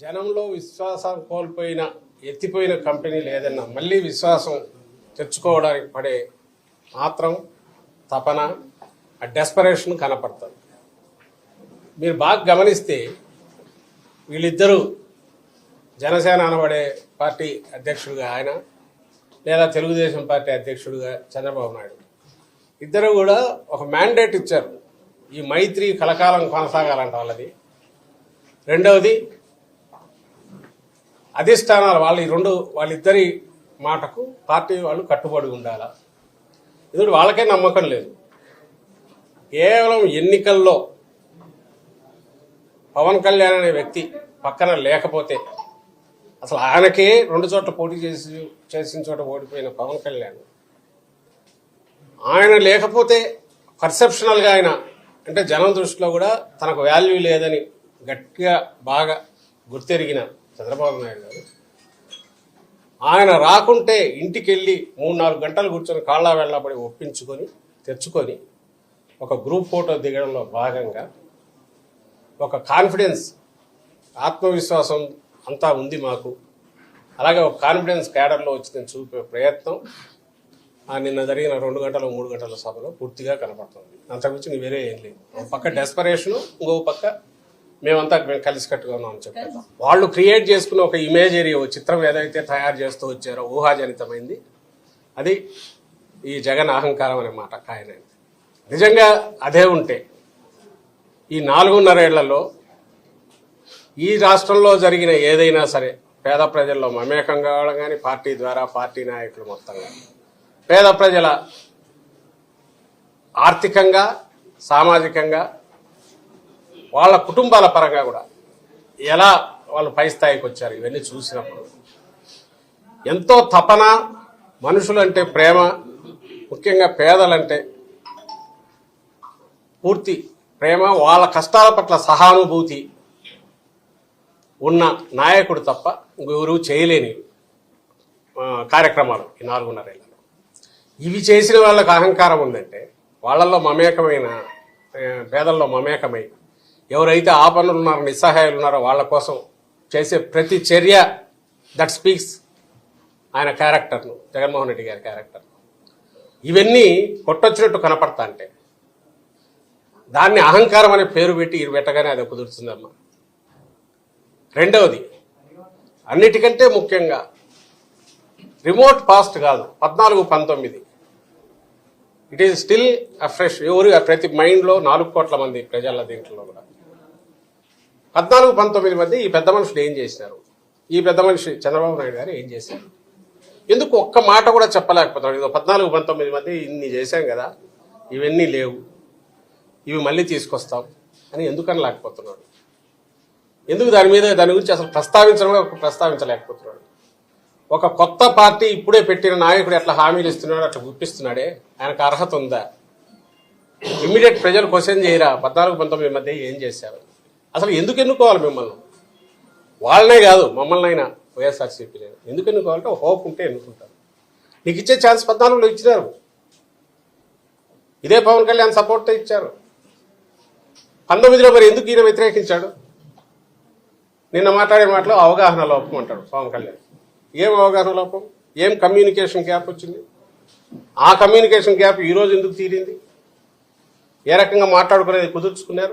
జనంలో విశ్వాసం కోల్పోయిన ఎత్తిపోయిన కంపెనీ లేదన్నా మళ్ళీ విశ్వాసం తెచ్చుకోవడానికి పడే మాత్రం తపన ఆ డెస్పరేషన్ కనపడుతుంది మీరు బాగా గమనిస్తే వీళ్ళిద్దరూ జనసేన అనబడే పార్టీ అధ్యక్షుడిగా ఆయన లేదా తెలుగుదేశం పార్టీ అధ్యక్షుడిగా చంద్రబాబు నాయుడు. ఇద్దరు కూడా ఒక మ్యాండేట్ ఇచ్చారు. ఈ మైత్రి కలకాలం కొనసాగాలంట వాళ్ళది. రెండవది అధిష్టానాలు వాళ్ళ ఈ రెండు వాళ్ళిద్దరి మాటకు పార్టీ వాళ్ళు కట్టుబడి ఉండాలా? ఇది వాళ్ళకే నమ్మకం లేదు. కేవలం ఎన్నికల్లో పవన్ కళ్యాణ్ అనే వ్యక్తి పక్కన లేకపోతే అసలు ఆయనకే రెండు చోట్ల పోటీ చేసి చేసిన చోట ఓడిపోయిన పవన్ కళ్యాణ్. ఆయన లేకపోతే పర్సెప్షనల్గా ఆయన అంటే జనం దృష్టిలో కూడా తనకు వాల్యూ లేదని గట్టిగా బాగా గుర్తెరిగిన చంద్రబాబు నాయుడు గారు. ఆయన రాకుంటే ఇంటికి వెళ్ళి మూడు నాలుగు గంటలు కూర్చొని కాళ్ళ వెళ్ళబడి ఒప్పించుకొని తెచ్చుకొని ఒక గ్రూప్ ఫోటో దిగడంలో భాగంగా ఒక కాన్ఫిడెన్స్ ఆత్మవిశ్వాసం అంతా ఉంది మాకు. అలాగే ఒక కాన్ఫిడెన్స్ క్యాడర్లో వచ్చిందని చూపే ప్రయత్నం ఆ నిన్న జరిగిన రెండు గంటల మూడు గంటల సభలో పూర్తిగా కనపడుతుంది. అంతకుమించి వేరే ఏం లేదు. ఒక పక్క డెస్పరేషను ఇంకో పక్క మేమంతా మేము కలిసికట్టుగా ఉన్నాం అని చెప్పారు. వాళ్ళు క్రియేట్ చేసుకున్న ఒక ఇమేజరీ ఓ చిత్రం ఏదైతే తయారు చేస్తూ వచ్చారో ఊహాజనితమైంది. అది ఈ జగన్ అహంకారం అనే మాట కాయనైంది నిజంగా అదే ఉంటే ఈ నాలుగున్నరేళ్ళలో ఈ రాష్ట్రంలో జరిగిన ఏదైనా సరే పేద ప్రజల్లో మమేకం కావడం కానీ పార్టీ ద్వారా పార్టీ నాయకులు మొత్తంగా పేద ప్రజల ఆర్థికంగా సామాజికంగా వాళ్ళ కుటుంబాల పరంగా కూడా ఎలా వాళ్ళు పై స్థాయికి వచ్చారు ఇవన్నీ చూసినప్పుడు ఎంతో తపన మనుషులంటే ప్రేమ ముఖ్యంగా పేదలంటే పూర్తి ప్రేమ వాళ్ళ కష్టాల పట్ల సహానుభూతి ఉన్న నాయకుడు తప్ప ఇంకెవరు చేయలేని కార్యక్రమాలు ఈ నాలుగున్నరేళ్ళలో. ఇవి చేసిన వాళ్ళకు అహంకారం ఉందంటే వాళ్ళల్లో మమేకమైన పేదల్లో మమేకమై ఎవరైతే ఆపన్నులు ఉన్నారో నిస్సహాయాలు ఉన్నారో వాళ్ళ కోసం చేసే ప్రతి చర్య దట్ స్పీక్స్ ఆయన క్యారెక్టర్ను జగన్మోహన్ రెడ్డి గారి క్యారెక్టర్ ఇవన్నీ కొట్టొచ్చినట్టు కనపడతా అంటే దాన్ని అహంకారం అనే పేరు పెట్టి ఇరు పెట్టగానే అది కుదురుతుందమ్మా. రెండవది అన్నిటికంటే ముఖ్యంగా రిమోట్ పాస్ట్ కాదు పద్నాలుగు పంతొమ్మిది. ఇట్ ఈజ్ స్టిల్ అఫ్రెష్ ఎవరు ప్రతి మైండ్లో నాలుగు కోట్ల మంది ప్రజల దీంట్లో కూడా. పద్నాలుగు పంతొమ్మిది మధ్య ఈ పెద్ద మనుషులు ఏం చేసినారు ఈ పెద్ద మనిషి చంద్రబాబు నాయుడు గారు ఏం చేశారు? ఎందుకు ఒక్క మాట కూడా చెప్పలేకపోతున్నాడు ఇదో పద్నాలుగు పంతొమ్మిది మధ్య ఇన్ని చేశాం కదా ఇవన్నీ లేవు ఇవి మళ్ళీ తీసుకొస్తాం అని ఎందుకని లేకపోతున్నాడు? ఎందుకు దాని మీద దాని గురించి అసలు ప్రస్తావించడం ప్రస్తావించలేకపోతున్నాడు? ఒక కొత్త పార్టీ ఇప్పుడే పెట్టిన నాయకుడు ఎట్లా హామీలు ఇస్తున్నాడు అట్లా గుప్పిస్తున్నాడే? ఆయనకు అర్హత ఉందా? ఇమ్మీడియట్ ప్రజలు క్వశ్చన్ చేయరా? పద్నాలుగు పంతొమ్మిది మధ్య ఏం చేశారు? అసలు ఎందుకు ఎన్నుకోవాలి మిమ్మల్ని? వాళ్ళనే కాదు మమ్మల్ని అయినా వైఎస్ఆర్సీపీ ఎందుకు ఎన్నుకోవాలంటే హోప్ ఉంటే ఎన్నుకుంటారు. నీకు ఇచ్చే ఛాన్స్ పద్నాలుగులో ఇచ్చినారు. ఇదే పవన్ కళ్యాణ్ సపోర్ట్తో ఇచ్చారు. పంతొమ్మిదిలో మరి ఎందుకు ఈయన వ్యతిరేకించాడు? నిన్న మాట్లాడే మాటలో అవగాహన లోపం అంటాడు పవన్ కళ్యాణ్. ఏం అవగాహన లోపం? ఏం కమ్యూనికేషన్ గ్యాప్ వచ్చింది? ఆ కమ్యూనికేషన్ గ్యాప్ ఈరోజు ఎందుకు తీరింది? ఏ రకంగా మాట్లాడుకునేది కుదుర్చుకున్నారు?